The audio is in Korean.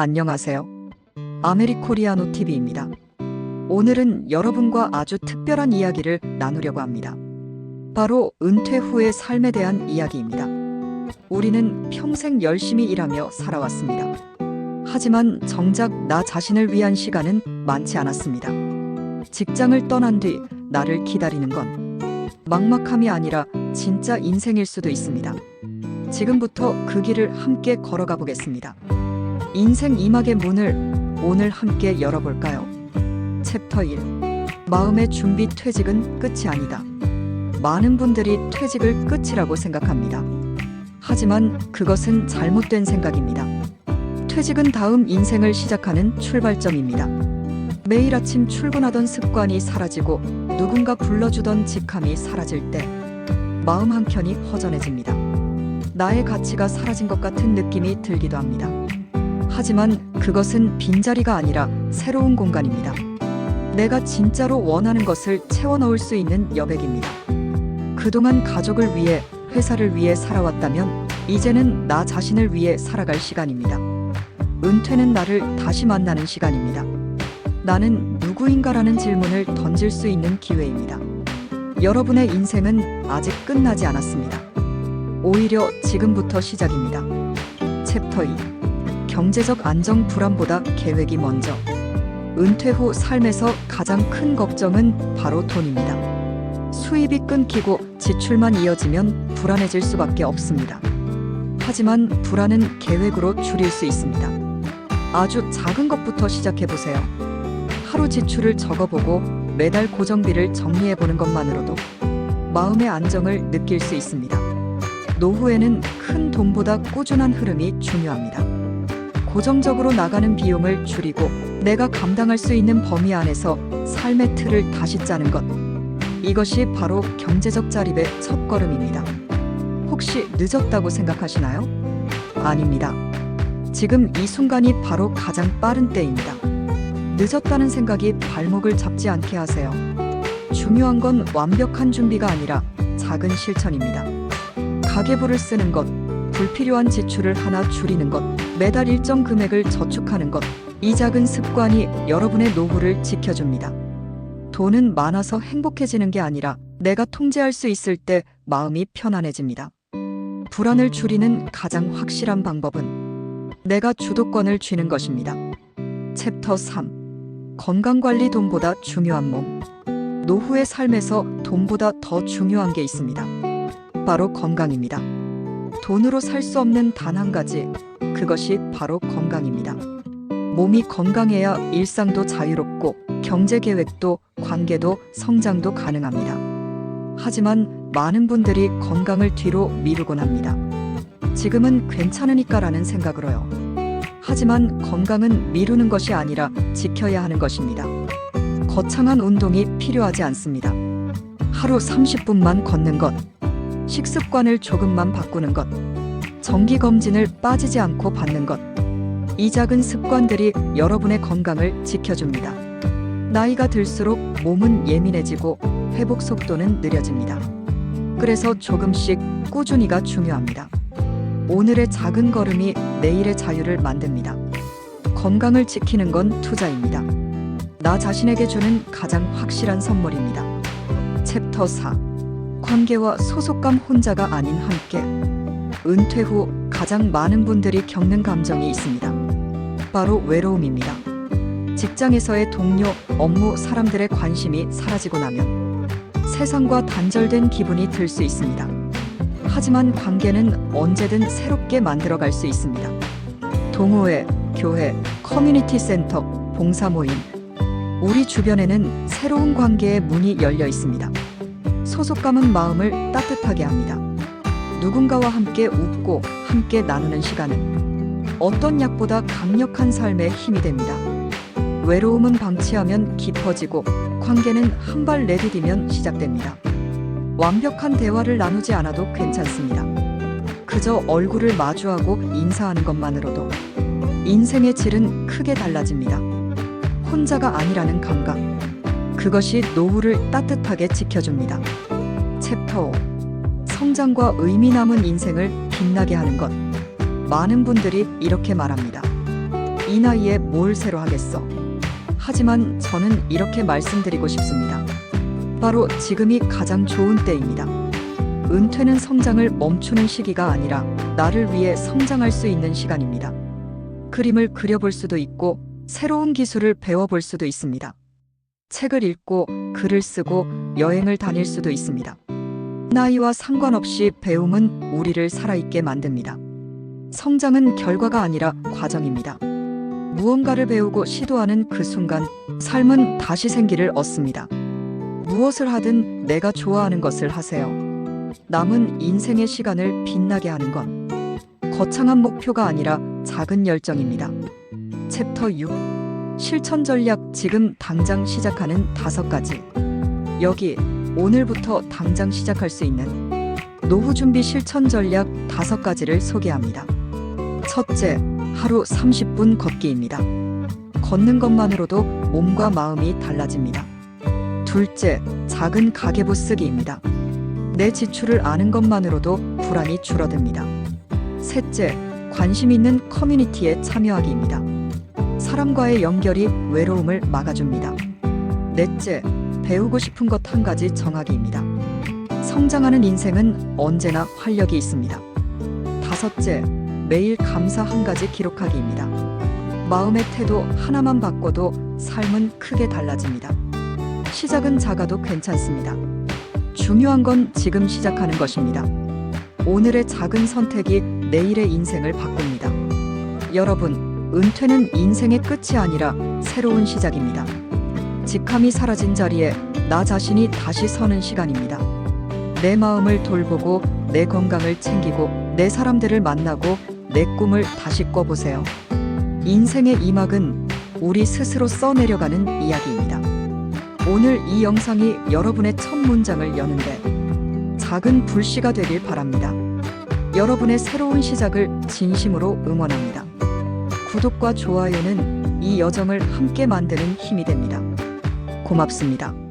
안녕하세요. 아메리코리아노 TV입니다. 오늘은 여러분과 아주 특별한 이야기를 나누려고 합니다. 바로 은퇴 후의 삶에 대한 이야기입니다. 우리는 평생 열심히 일하며 살아왔습니다. 하지만 정작 나 자신을 위한 시간은 많지 않았습니다. 직장을 떠난 뒤 나를 기다리는 건 막막함이 아니라 진짜 인생일 수도 있습니다. 지금부터 그 길을 함께 걸어가 보겠습니다. 인생 이막의 문을 오늘 함께 열어볼까요? 챕터 1 마음의 준비 퇴직은 끝이 아니다. 많은 분들이 퇴직을 끝이라고 생각합니다. 하지만 그것은 잘못된 생각입니다. 퇴직은 다음 인생을 시작하는 출발점입니다. 매일 아침 출근하던 습관이 사라지고 누군가 불러주던 직함이 사라질 때 마음 한켠이 허전해집니다. 나의 가치가 사라진 것 같은 느낌이 들기도 합니다. 하지만 그것은 빈자리가 아니라 새로운 공간입니다. 내가 진짜로 원하는 것을 채워 넣을 수 있는 여백입니다. 그동안 가족을 위해, 회사를 위해 살아왔다면 이제는 나 자신을 위해 살아갈 시간입니다. 은퇴는 나를 다시 만나는 시간입니다. 나는 누구인가라는 질문을 던질 수 있는 기회입니다. 여러분의 인생은 아직 끝나지 않았습니다. 오히려 지금부터 시작입니다. 챕터 2 경제적 안정 불안보다 계획이 먼저 은퇴 후 삶에서 가장 큰 걱정은 바로 돈입니다. 수입이 끊기고 지출만 이어지면 불안해질 수밖에 없습니다. 하지만 불안은 계획으로 줄일 수 있습니다. 아주 작은 것부터 시작해 보세요. 하루 지출을 적어보고 매달 고정비를 정리해 보는 것만으로도 마음의 안정을 느낄 수 있습니다. 노후에는 큰 돈보다 꾸준한 흐름이 중요합니다. 고정적으로 나가는 비용을 줄이고 내가 감당할 수 있는 범위 안에서 삶의 틀을 다시 짜는 것. 이것이 바로 경제적 자립의 첫 걸음입니다. 혹시 늦었다고 생각하시나요? 아닙니다. 지금 이 순간이 바로 가장 빠른 때입니다. 늦었다는 생각이 발목을 잡지 않게 하세요. 중요한 건 완벽한 준비가 아니라 작은 실천입니다. 가계부를 쓰는 것, 불필요한 지출을 하나 줄이는 것, 매달 일정 금액을 저축하는 것, 이 작은 습관이 여러분의 노후를 지켜줍니다. 돈은 많아서 행복해지는 게 아니라 내가 통제할 수 있을 때 마음이 편안해집니다. 불안을 줄이는 가장 확실한 방법은 내가 주도권을 쥐는 것입니다. 챕터 3 건강관리 돈보다 중요한 몸 노후의 삶에서 돈보다 더 중요한 게 있습니다. 바로 건강입니다. 돈으로 살 수 없는 단 한 가지, 그것이 바로 건강입니다. 몸이 건강해야 일상도 자유롭고 경제 계획도 관계도 성장도 가능합니다. 하지만 많은 분들이 건강을 뒤로 미루곤 합니다. 지금은 괜찮으니까라는 생각으로요. 하지만 건강은 미루는 것이 아니라 지켜야 하는 것입니다. 거창한 운동이 필요하지 않습니다. 하루 30분만 걷는 것, 식습관을 조금만 바꾸는 것, 정기 검진을 빠지지 않고 받는 것. 이 작은 습관들이 여러분의 건강을 지켜줍니다. 나이가 들수록 몸은 예민해지고 회복 속도는 느려집니다. 그래서 조금씩 꾸준히가 중요합니다. 오늘의 작은 걸음이 내일의 자유를 만듭니다. 건강을 지키는 건 투자입니다. 나 자신에게 주는 가장 확실한 선물입니다. 챕터 4 관계와 소속감 혼자가 아닌 함께 은퇴 후 가장 많은 분들이 겪는 감정이 있습니다. 바로 외로움입니다. 직장에서의 동료, 업무, 사람들의 관심이 사라지고 나면 세상과 단절된 기분이 들 수 있습니다. 하지만 관계는 언제든 새롭게 만들어갈 수 있습니다. 동호회, 교회, 커뮤니티 센터, 봉사 모임. 우리 주변에는 새로운 관계의 문이 열려 있습니다. 소속감은 마음을 따뜻하게 합니다. 누군가와 함께 웃고 함께 나누는 시간은 어떤 약보다 강력한 삶의 힘이 됩니다. 외로움은 방치하면 깊어지고 관계는 한 발 내디디면 시작됩니다. 완벽한 대화를 나누지 않아도 괜찮습니다. 그저 얼굴을 마주하고 인사하는 것만으로도 인생의 질은 크게 달라집니다. 혼자가 아니라는 감각. 그것이 노후를 따뜻하게 지켜줍니다. 챕터 5 성장과 의미 남은 인생을 빛나게 하는 것. 많은 분들이 이렇게 말합니다. 이 나이에 뭘 새로 하겠어. 하지만 저는 이렇게 말씀드리고 싶습니다. 바로 지금이 가장 좋은 때입니다. 은퇴는 성장을 멈추는 시기가 아니라 나를 위해 성장할 수 있는 시간입니다. 그림을 그려볼 수도 있고 새로운 기술을 배워볼 수도 있습니다. 책을 읽고 글을 쓰고 여행을 다닐 수도 있습니다. 나이와 상관없이 배움은 우리를 살아있게 만듭니다. 성장은 결과가 아니라 과정입니다. 무언가를 배우고 시도하는 그 순간 삶은 다시 생기를 얻습니다. 무엇을 하든 내가 좋아하는 것을 하세요. 남은 인생의 시간을 빛나게 하는 건 거창한 목표가 아니라 작은 열정입니다. 챕터 6 실천 전략 지금 당장 시작하는 다섯 가지 여기 오늘부터 당장 시작할 수 있는 노후 준비 실천 전략 다섯 가지를 소개합니다. 첫째, 하루 30분 걷기입니다. 걷는 것만으로도 몸과 마음이 달라집니다. 둘째, 작은 가계부 쓰기입니다. 내 지출을 아는 것만으로도 불안이 줄어듭니다. 셋째, 관심 있는 커뮤니티에 참여하기입니다. 사람과의 연결이 외로움을 막아줍니다. 넷째, 배우고 싶은 것 한 가지 정하기입니다. 성장하는 인생은 언제나 활력이 있습니다. 다섯째, 매일 감사 한 가지 기록하기입니다. 마음의 태도 하나만 바꿔도 삶은 크게 달라집니다. 시작은 작아도 괜찮습니다. 중요한 건 지금 시작하는 것입니다. 오늘의 작은 선택이 내일의 인생을 바꿉니다. 여러분, 은퇴는 인생의 끝이 아니라 새로운 시작입니다. 직함이 사라진 자리에 나 자신이 다시 서는 시간입니다. 내 마음을 돌보고 내 건강을 챙기고 내 사람들을 만나고 내 꿈을 다시 꿔보세요. 인생의 이막은 우리 스스로 써내려가는 이야기입니다. 오늘 이 영상이 여러분의 첫 문장을 여는데 작은 불씨가 되길 바랍니다. 여러분의 새로운 시작을 진심으로 응원합니다. 구독과 좋아요는 이 여정을 함께 만드는 힘이 됩니다. 고맙습니다.